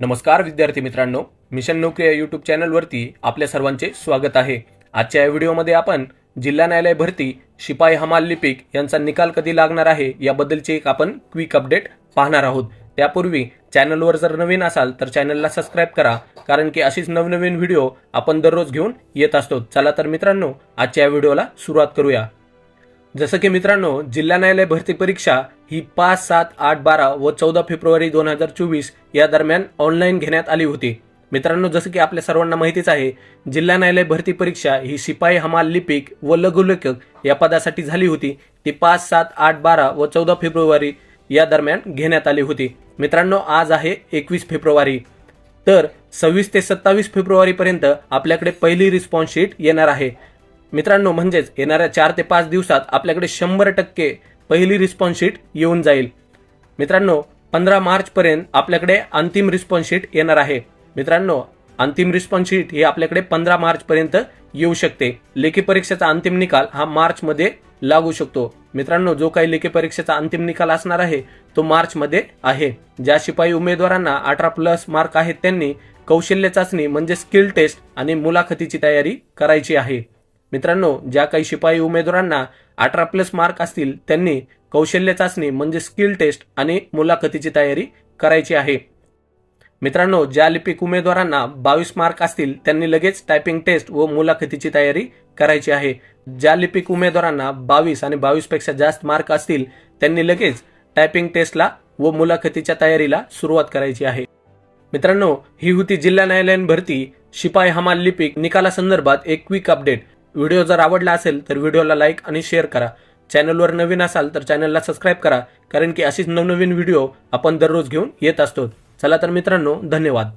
नमस्कार विद्यार्थी मित्रांनो मिशन नोकरी या यूट्यूब चॅनलवरती आपल्या सर्वांचे स्वागत आहे. आजच्या या व्हिडिओमध्ये आपण जिल्हा न्यायालय भरती शिपाई हमाल लिपिक यांचा निकाल कधी लागणार आहे याबद्दलची एक आपण क्विक अपडेट पाहणार आहोत. त्यापूर्वी चॅनलवर जर नवीन असाल तर चॅनलला सबस्क्राईब करा कारण की अशीच नवनवीन व्हिडिओ आपण दररोज घेऊन येत असतो. चला तर मित्रांनो आजच्या या व्हिडिओला सुरुवात करूया. जसं की मित्रांनो जिल्हा न्यायालय भरती परीक्षा ही पाच सात आठ बारा व चौदा फेब्रुवारी दोन हजार चोवीस या दरम्यान ऑनलाईन घेण्यात आली होती. मित्रांनो जसं की आपल्या सर्वांना माहितीच आहे जिल्हा न्यायालय भरती परीक्षा ही शिपाई हमाल लिपिक व लघुलेखक या पदासाठी झाली होती. ती पाच सात आठ बारा व चौदा फेब्रुवारी या दरम्यान घेण्यात आली होती. मित्रांनो आज आहे एकवीस फेब्रुवारी. तर सव्वीस ते सत्तावीस फेब्रुवारीपर्यंत आपल्याकडे पहिली रिस्पॉन्स शीट येणार आहे. मित्रांनो म्हणजेच येणाऱ्या चार ते पाच दिवसात आपल्याकडे शंभर टक्के पहिली रिस्पॉन्स शीट येऊन जाईल. मित्रांनो पंधरा मार्चपर्यंत आपल्याकडे अंतिम रिस्पॉन्स शीट येणार आहे. मित्रांनो अंतिम रिस्पॉन्स शीट ही आपल्याकडे पंधरा मार्चपर्यंत येऊ शकते. लेखी परीक्षेचा अंतिम निकाल हा मार्चमध्ये लागू शकतो. मित्रांनो जो काही लेखी परीक्षेचा अंतिम निकाल असणार आहे तो मार्चमध्ये आहे. ज्या शिपाई उमेदवारांना अठरा प्लस मार्क आहेत त्यांनी कौशल्य चाचणी म्हणजे स्किल टेस्ट आणि मुलाखतीची तयारी करायची आहे. मित्रांनो ज्या काही शिपाई उमेदवारांना अठरा प्लस मार्क असतील त्यांनी कौशल्य चाचणी म्हणजे स्किल टेस्ट आणि मुलाखतीची तयारी करायची आहे. मित्रांनो ज्या लिपिक उमेदवारांना बावीस मार्क असतील त्यांनी लगेच टायपिंग टेस्ट व मुलाखतीची तयारी करायची आहे. ज्या लिपिक उमेदवारांना बावीस आणि बावीसपेक्षा जास्त मार्क असतील त्यांनी लगेच टायपिंग टेस्टला व मुलाखतीच्या तयारीला सुरुवात करायची आहे. मित्रांनो ही होती जिल्हा न्यायालयीन भरती. शिपाई हमाल लिपिक निकालासंदर्भात एक क्विक अपडेट व्हिडिओ जर आवडला असेल तर व्हिडिओला लाईक आणि शेअर करा. चॅनलवर नवीन असाल तर चॅनलला सबस्क्राईब करा कारण की अशीच नवनवीन व्हिडिओ आपण दररोज घेऊन येत असतो. चला तर मित्रांनो धन्यवाद.